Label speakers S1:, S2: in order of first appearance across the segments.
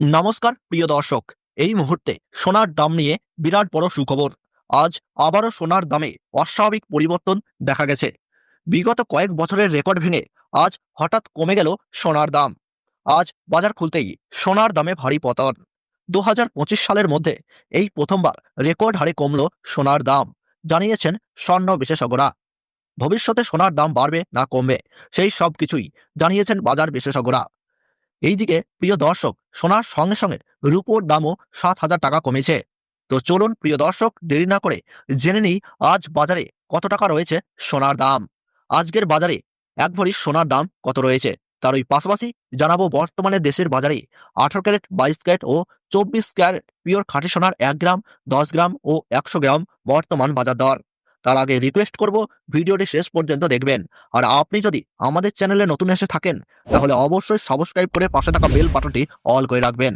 S1: নমস্কার, প্রিয় দর্শক। এই মুহূর্তে সোনার দাম নিয়ে বিরাট বড় সুখবর। আজ আবারও সোনার দামে অস্বাভাবিক পরিবর্তন দেখা গেছে। বিগত কয়েক বছরের রেকর্ড ভেঙে আজ হঠাৎ কমে গেল সোনার দাম। আজ বাজার খুলতেই সোনার দামে ভারী পতন। দু হাজার পঁচিশ সালের মধ্যে এই প্রথমবার রেকর্ড হারে কমল সোনার দাম, জানিয়েছেন স্বর্ণ বিশেষজ্ঞরা। ভবিষ্যতে সোনার দাম বাড়বে না কমবে, সেই সব কিছুই জানিয়েছেন বাজার বিশেষজ্ঞরা। এইদিকে প্রিয় দর্শক, সোনার সঙ্গে সঙ্গে রূপোর দামও সাত হাজার টাকা কমেছে। তো চলুন প্রিয় দর্শক, দেরি না করে জেনে নিই আজ বাজারে কত টাকা রয়েছে সোনার দাম। আজকের বাজারে এক ভরি সোনার দাম কত রয়েছে? তার ওই পাশাপাশি জানাব বর্তমানে দেশের বাজারে আঠারো ক্যারেট, বাইশ ক্যারেট ও চব্বিশ ক্যারেট পিওর খাঁটি সোনার এক গ্রাম, দশ গ্রাম ও একশো গ্রাম বর্তমান বাজার দর। তার আগে রিকোয়েস্ট করব ভিডিওটি শেষ পর্যন্ত দেখবেন। আর আপনি যদি আমাদের চ্যানেলে নতুন এসে থাকেন, তাহলে অবশ্যই সাবস্ক্রাইব করে পাশে থাকা বেল বাটনটি অল করে রাখবেন।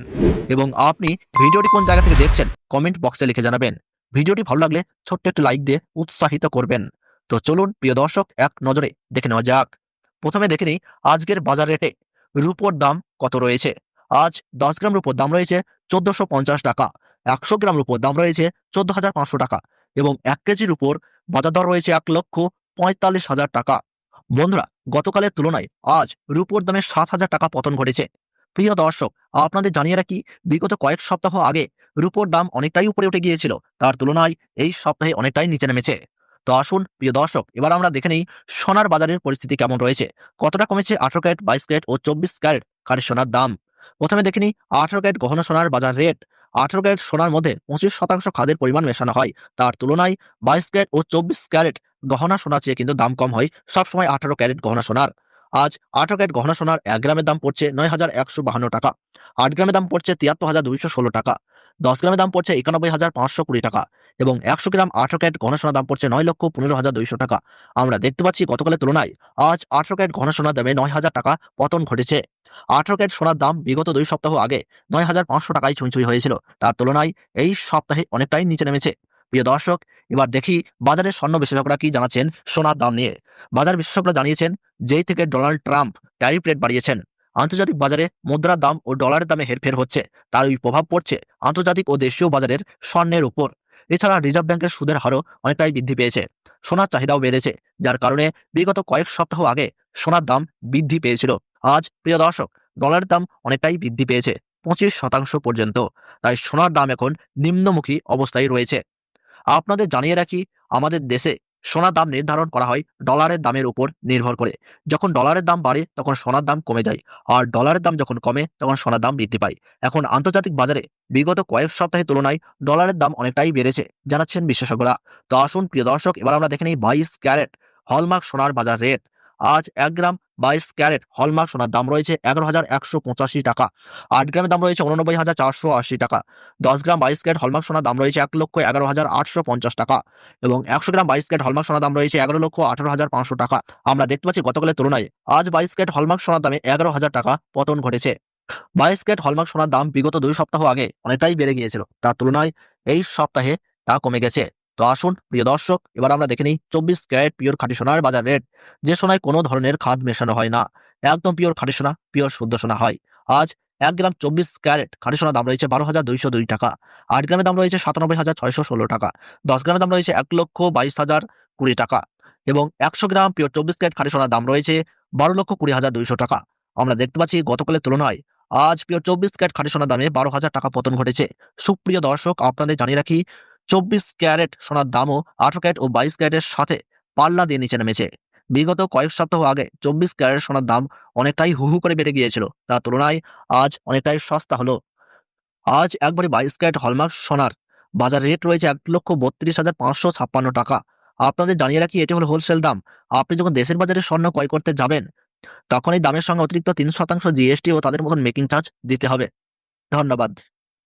S1: এবং আপনি ভিডিওটি কোন জায়গা থেকে দেখছেন কমেন্ট বক্সে লিখে জানাবেন। ভিডিওটি ভালো লাগলে ছোট্ট একটি লাইক দিয়ে উৎসাহিত করবেন। তো চলুন, প্রিয় দর্শক, এক নজরে দেখে নেওয়া যাক। প্রথমে দেখে নিই, আজকের বাজার রেটে রুপোর দাম কত রয়েছে? আজ দশ গ্রাম রুপোর দাম রয়েছে চোদ্দশো টাকা। একশো গ্রাম রুপোর দাম রয়েছে চোদ্দ হাজার পাঁচশো টাকা। এবং এক কেজির উপর বাজার দর রয়েছে এক লক্ষ পঁয়তাল্লিশ হাজার টাকা। বন্ধুরা, গতকালের তুলনায় আজ রুপোর দামে সাত হাজার টাকা পতন ঘটেছে। প্রিয় দর্শক, আপনাদের জানিয়ে রাখি, বিগত কয়েক সপ্তাহ আগে রুপোর দাম অনেকটাই উপরে উঠে গিয়েছিল। তার তুলনায় এই সপ্তাহে অনেকটাই নিচে নেমেছে। তো আসুন, প্রিয় দর্শক, এবার আমরা দেখে নিই সোনার বাজারের পরিস্থিতি কেমন রয়েছে। কতটা কমেছে আঠারো ক্যারেট, বাইশ ক্যারেট ও চব্বিশ ক্যারেট কারি সোনার দাম? প্রথমে দেখে নিই, আঠারো ক্যারেট গহনা সোনার বাজার রেট। আঠারো ক্যারেট সোনার মধ্যে পঁচিশ শতাংশ খাদের পরিমাণ মেশানো হয়। তার তুলনায় বাইশ ক্যারেট ও চব্বিশ ক্যারেট গহনা সোনা চেয়ে কিন্তু দাম কম হয়, সবসময় আঠারো ক্যারেট গহনা সোনার। আজ আঠারো ক্যারেট গহনা সোনার এক গ্রামের দাম পড়ছে নয় হাজার একশো বাহান্ন টাকা, আট গ্রামের দাম পড়ছে তিয়াত্তর হাজার দুইশো ষোলো টাকা, দশ গ্রামের দাম পড়ছে একানব্বই হাজার পাঁচশো কুড়ি টাকা এবং একশো গ্রাম আঠারো ক্যারেট সোনার দাম পড়ছে নয় লক্ষ পনেরো হাজার দুইশো টাকা। আমরা দেখতে পাচ্ছি গতকালের তুলনায় আজ আঠারো ক্যারেট সোনার দামে নয় হাজার টাকা পতন ঘটেছে। আঠারো ক্যারেট সোনার দাম বিগত দুই সপ্তাহ আগে নয় হাজার পাঁচশো টাকায় ছুঁই হয়েছিল। তার তুলনায় এই সপ্তাহে অনেকটাই নিচে নেমেছে। প্রিয় দর্শক, এবার দেখি বাজারের স্বর্ণ বিশেষজ্ঞরা কি জানাচ্ছেন সোনার দাম নিয়ে। বাজার বিশেষজ্ঞরা জানিয়েছেন, যেই থেকে ডোনাল্ড ট্রাম্প ট্যারিফ রেট বাড়িয়েছেন, আন্তর্জাতিক বাজারে মুদ্রার দাম ও ডলারের দামে হেরফের হচ্ছে। তার ওই প্রভাব পড়ছে আন্তর্জাতিক ও দেশীয় বাজারের স্বর্ণের উপর। এছাড়া রিজার্ভ ব্যাংকের সুদের হারও অনেকটাই বৃদ্ধি পেয়েছে। সোনার চাহিদাও বেড়েছে, যার কারণে বিগত কয়েক সপ্তাহ আগে সোনার দাম বৃদ্ধি পেয়েছিল। আজ, প্রিয় দর্শক ডলারের দাম অনেকটাই বৃদ্ধি পেয়েছে, পঁচিশ শতাংশ পর্যন্ত। তাই সোনার দাম এখন নিম্নমুখী অবস্থায় রয়েছে। আপনাদের জানিয়ে রাখি, আমাদের দেশে সোনার দাম নির্ধারণ করা হয় ডলারের দামের উপর নির্ভর করে। যখন ডলারের দাম বাড়ে, তখন সোনার দাম কমে যায়। আর ডলারের দাম যখন কমে, তখন সোনার দাম বৃদ্ধি পায়। এখন আন্তর্জাতিক বাজারে বিগত কয়েক সপ্তাহের তুলনায় ডলারের দাম অনেকটাই বেড়েছে, জানাচ্ছেন বিশেষজ্ঞরা। তো আসুন, প্রিয় দর্শক, এবার আমরা দেখে নিই বাইশ ক্যারেট হলমার্ক সোনার বাজার রেট আজ এক গ্রাম বাইশ ক্যারেট হলমার্ক সোনার দাম রয়েছে এগারো হাজার একশো পঁচাশি টাকা। আট গ্রামের দাম রয়েছে উননব্বই হাজার চারশো আশি টাকা। দশ গ্রাম বাইশ ক্যারেট হলমার্ক সোনার দাম রয়েছে এক লক্ষ এগারো হাজার আটশো পঞ্চাশ টাকা এবং একশো গ্রাম বাইশ ক্যারেট হলমার্ক সোনার দাম রয়েছে এগারো লক্ষ আঠারো হাজার পাঁচশো টাকা। আমরা দেখতে পাচ্ছি গতকালের তুলনায় আজ বাইশ ক্যারেট হলমার্ক সোনার দামে এগারো হাজার টাকা পতন ঘটেছে। বাইশ ক্যারেট হলমার্ক সোনার দাম বিগত দুই সপ্তাহ আগে অনেকটাই বেড়ে গিয়েছিল। তার তুলনায় এই সপ্তাহে তা কমে গেছে। তো আসুন, প্রিয় দর্শক, এবার আমরা দেখে নিই চব্বিশ ক্যারেট পিওর খাঁটি সোনার বাজার রেট, যে সোনায় কোনো ধরনের খাদ মেশানো হয় না। একদম পিওর খাঁটি সোনা, পিওর শুদ্ধ সোনা হয়। আজ এক গ্রাম চব্বিশ ক্যারেট খাঁটি সোনার দাম রয়েছে বারো হাজার দুইশো দুই টাকা। আট গ্রামের দাম রয়েছে সাতানব্বই হাজার ছয়শো ষোলো টাকা। দশ গ্রামের দাম রয়েছে এক লক্ষ বাইশ হাজার কুড়ি টাকা। এবং একশো গ্রাম পিওর চব্বিশ ক্যারেট খাঁটি সোনার দাম রয়েছে বারো লক্ষ কুড়ি হাজার দুইশো টাকা। আমরা দেখতে পাচ্ছি গতকালের তুলনায় আজ পিওর চব্বিশ ক্যারেট খাঁটি সোনার দামে বারো হাজার টাকা পতন ঘটেছে। সুপ্রিয় দর্শক, আপনাদের জানিয়ে রাখি চব্বিশ ক্যারেট সোনার দামও আঠারো ক্যারেট ও বাইশ ক্যারেটের সাথে পাল্লা দিয়ে নিচে নেমেছে। বিগত কয়েক সপ্তাহ আগে চব্বিশ ক্যারেট সোনার দাম অনেকটাই হু হু করে বেড়ে গিয়েছিল। তার তুলনায় আজ অনেকটাই সস্তা হলো। আজ একবারে বাইশ ক্যারেট হলমার্ক সোনার। বাজার রেট রয়েছে এক লক্ষ বত্রিশ হাজার পাঁচশো ছাপ্পান্ন টাকা। আপনাদের জানিয়ে রাখি, এটি হলো হোলসেল দাম। আপনি যখন দেশের বাজারে স্বর্ণ ক্রয় করতে যাবেন, তখন এই দামের সঙ্গে অতিরিক্ত তিন শতাংশ জিএসটি ও তাদের মতন মেকিং চার্জ দিতে হবে। ধন্যবাদ।